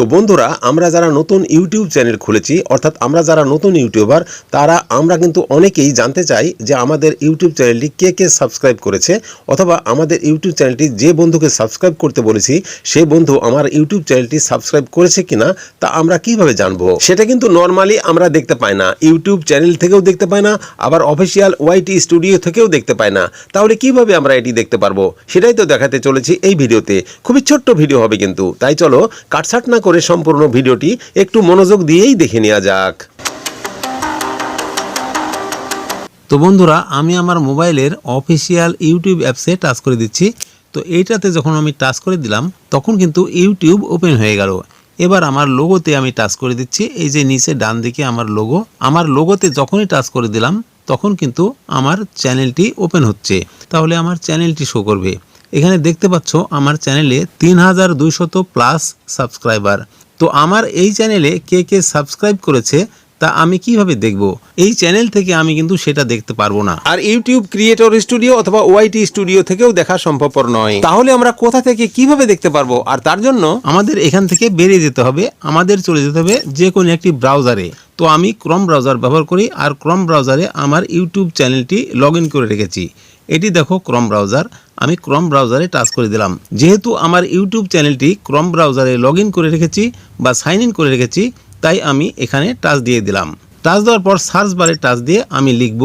তো বন্ধুরা, আমরা যারা নতুন ইউটিউব চ্যানেল খুলেছি, অর্থাৎ আমরা যারা নতুন ইউটিউবার, তারা, আমরা কিন্তু অনেকেই জানতে চাই যে আমাদের ইউটিউব চ্যানেলটি কে কে সাবস্ক্রাইব করেছে, অথবা আমাদের ইউটিউব চ্যানেলটি যে বন্ধুকে সাবস্ক্রাইব করতে বলেছি সেই বন্ধু আমার ইউটিউব চ্যানেলটি সাবস্ক্রাইব করেছে কিনা, তা আমরা কীভাবে জানব? সেটা কিন্তু নর্মালি আমরা দেখতে পাই না, ইউটিউব চ্যানেল থেকেও দেখতে পাই না, আবার অফিসিয়াল ওয়াইটি স্টুডিও থেকেও দেখতে পাই না, তাহলে কীভাবে আমরা এটি দেখতে পারব? সেটাই তো দেখাতে চলেছি এই ভিডিওতে, খুবই ছোট্ট ভিডিও হবে কিন্তু, তাই চলো কাটছাট না সম্পূর্ণ ভিডিওটি একটু মনোযোগ দিয়েই দেখে নেওয়া যাক। তো বন্ধুরা, আমি আমার মোবাইলের অফিসিয়াল ইউটিউব অ্যাপসে টাচ করে দিচ্ছি। তো এইটাতে যখন আমি টাচ করে দিলাম, তখন কিন্তু ইউটিউব ওপেন হয়ে গেল। এবার আমার লোগোতে আমি টাচ করে দিচ্ছি। এই যে নিচে ডান দিকে আমার লোগো, আমার লোগোতে যখনই টাচ করে দিলাম, তখন কিন্তু আমার চ্যানেলটি ওপেন হচ্ছে। তাহলে আমার চ্যানেলটি শো করবে। এখানে দেখতে পাচ্ছ আমার চ্যানেলে তিন হাজার দুইশত প্লাস সাবস্ক্রাইবার তো আমার এই চ্যানেলে কে কে সাবস্ক্রাইব করেছে তা আমি কীভাবে দেখব? এই চ্যানেল থেকে আমি কিন্তু সেটা দেখতে পারব না। আর ইউটিউব ক্রিয়েটর স্টুডিও অথবা ওয়াইটি স্টুডিও থেকেও দেখা সম্ভবপর নয়। তাহলে আমরা কোথা থেকে কীভাবে দেখতে পারব? আর তার জন্য আমাদের এখান থেকে বেরিয়ে যেতে হবে আমাদের চলে যেতে হবে যে কোনো একটি ব্রাউজারে তো আমি ক্রম ব্রাউজার ব্যবহার করি আর ক্রম ব্রাউজারে আমার ইউটিউব চ্যানেলটি লগ করে রেখেছি। এটি দেখো ক্রম ব্রাউজার আমি ক্রম ব্রাউজারে টাচ করে দিলাম। যেহেতু আমার ইউটিউব চ্যানেলটি ক্রম ব্রাউজারে লগ করে রেখেছি বা সাইন ইন করে রেখেছি, তাই আমি এখানে টাচ দিয়ে দিলাম। টাচ দেওয়ার পর সার্চ বারে টাচ দিয়ে আমি লিখব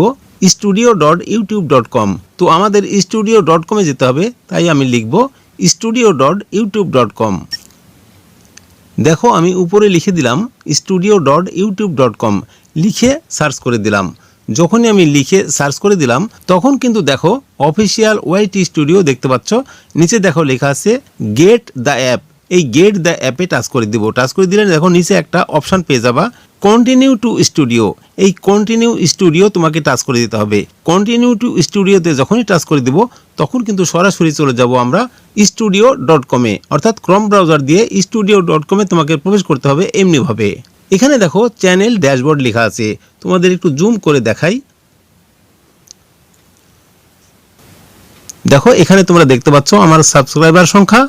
studio dot YouTube dot com তো আমাদের স্টুডিও ডট কমে যেতে হবে, তাই আমি লিখব studio dot YouTube dot com দেখো আমি উপরে লিখে দিলাম studio dot YouTube dot com লিখে সার্চ করে দিলাম। যখনই আমি লিখে সার্চ করে দিলাম, তখন কিন্তু দেখো অফিসিয়াল ওয়াইটি স্টুডিও দেখতে পাচ্ছ। নিচে দেখো লেখা আছে, গেট দ্য অ্যাপ। এই গেট দ্য অ্যাপে টাচ করে দিব। টাচ করে দিলে দেখো নিচে একটা অপশান পেয়ে যাবা, কন্টিনিউ টু স্টুডিও। এই কন্টিনিউ স্টুডিও তোমাকে টাচ করে দিতে হবে। কন্টিনিউ টু স্টুডিওতে যখনই টাচ করে দিব, তখন কিন্তু সরাসরি চলে যাব আমরা স্টুডিও ডট কমে। অর্থাৎ ক্রম ব্রাউজার দিয়ে স্টুডিও ডট কমে তোমাকে প্রবেশ করতে হবে এমনিভাবে। এখানে দেখো চ্যানেল ড্যাশবোর্ড লেখা আছে। তোমাদের একটু জুম করে দেখাই। দেখো, এখানে তোমরা দেখতে পাচ্ছ আমার সাবস্ক্রাইবার সংখ্যা।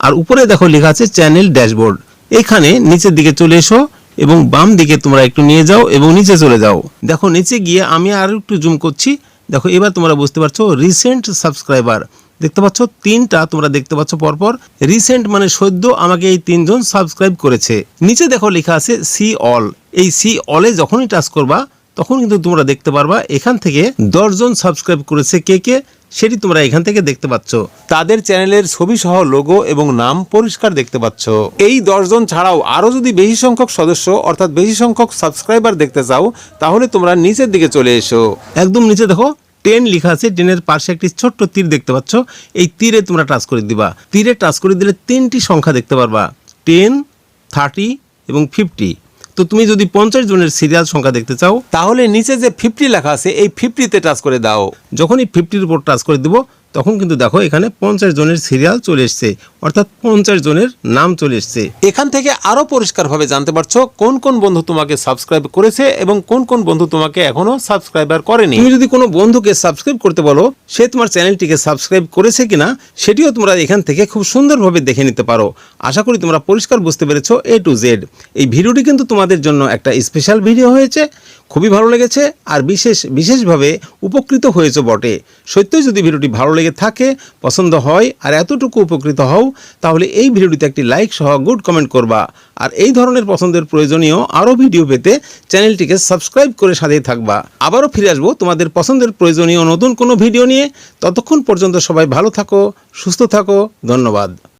আর উপরে দেখো লেখা আছে চ্যানেল ড্যাশবোর্ড এখানে নিচের দিকে চলে এসো এবং বাম দিকে তোমরা একটু নিয়ে যাও এবং নিচে চলে যাও। দেখো, নিচে গিয়ে আমি আর একটু জুম করছি। দেখো, এবার তোমরা বুঝতে পারছ রিসেন্ট সাবস্ক্রাইবার দেখতে পাচ্ছ, তিনটা তোমরা দেখতে পাচ্ছ পরপর। রিসেন্ট মানে সদ্য আমাকে এই তিনজন সাবস্ক্রাইব করেছে। নিচে দেখো লেখা আছে সি অল এই সি অলে যখনই টাচ করবা, তখন কিন্তু তোমরা দেখতে পারবা, এখান থেকে দশজন সাবস্ক্রাইব করেছে কে কে, সেটি তোমরা এখান থেকে দেখতে পাচ্ছ। তাদের চ্যানেলের ছবি সহ লোগো এবং নাম পরিষ্কার দেখতে পাচ্ছ। এই দশজন ছাড়াও আরও যদি বেশি সংখ্যক সদস্য, অর্থাৎ বেশি সংখ্যক সাবস্ক্রাইবার দেখতে চাও, তাহলে তোমরা নিচের দিকে চলে এসো। একদম নিচে দেখো টেন লেখা আছে, টেনের পাশে একটি ছোট্ট তীর দেখতে পাচ্ছ। এই তীরে তোমরা টাচ করে দিবা। তীরে টাচ করে দিলে তিনটি সংখ্যা দেখতে পারবা। টেন, থার্টি এবং ফিফটি। তো তুমি যদি পঞ্চাশ জনের সিরিয়াল সংখ্যা দেখতে চাও, তাহলে নিচে যে ফিফটি লেখা আছে, এই ফিফটিতে টাচ করে দাও। যখনই ফিফটির উপর টাচ করে দিব তখন কিন্তু দেখো এখানে পঞ্চাশ জনের সিরিয়াল চলে এসছে অর্থাৎ পঞ্চাশ জনের নাম চলে এসছে। এখান থেকে আরও পরিষ্কারভাবে জানতে পারছ কোন কোন বন্ধু তোমাকে সাবস্ক্রাইব করেছে এবং কোন কোন বন্ধু তোমাকে এখনও সাবস্ক্রাইবার করেনি। তুমি যদি কোনো বন্ধুকে সাবস্ক্রাইব করতে বলো সে তোমার চ্যানেলটিকে সাবস্ক্রাইব করেছে কিনা সেটিও তোমরা এখান থেকে খুব সুন্দরভাবে দেখে নিতে পারো। আশা করি তোমরা পরিষ্কার বুঝতে পেরেছ এ টু জেড এই ভিডিওটি কিন্তু তোমাদের জন্য একটা স্পেশাল ভিডিও হয়েছে। খুবই ভালো লেগেছে আর বিশেষ, বিশেষভাবে উপকৃত হয়েছে বটে। সত্যই যদি ভিডিওটি ভালো লেগে থাকে, পছন্দ হয় আর এতটুকু উপকৃত হও, তাহলে এই ভিডিওটিতে একটি লাইক সহ গুড কমেন্ট করবা। আর এই ধরনের পছন্দের প্রয়োজনীয় আরও ভিডিও পেতে চ্যানেলটিকে সাবস্ক্রাইব করে সাথেই থাকবা। আবারও ফিরে আসব তোমাদের পছন্দের প্রয়োজনীয় নতুন কোনো ভিডিও নিয়ে। ততক্ষণ পর্যন্ত সবাই ভালো থাকো, সুস্থ থাকো, ধন্যবাদ।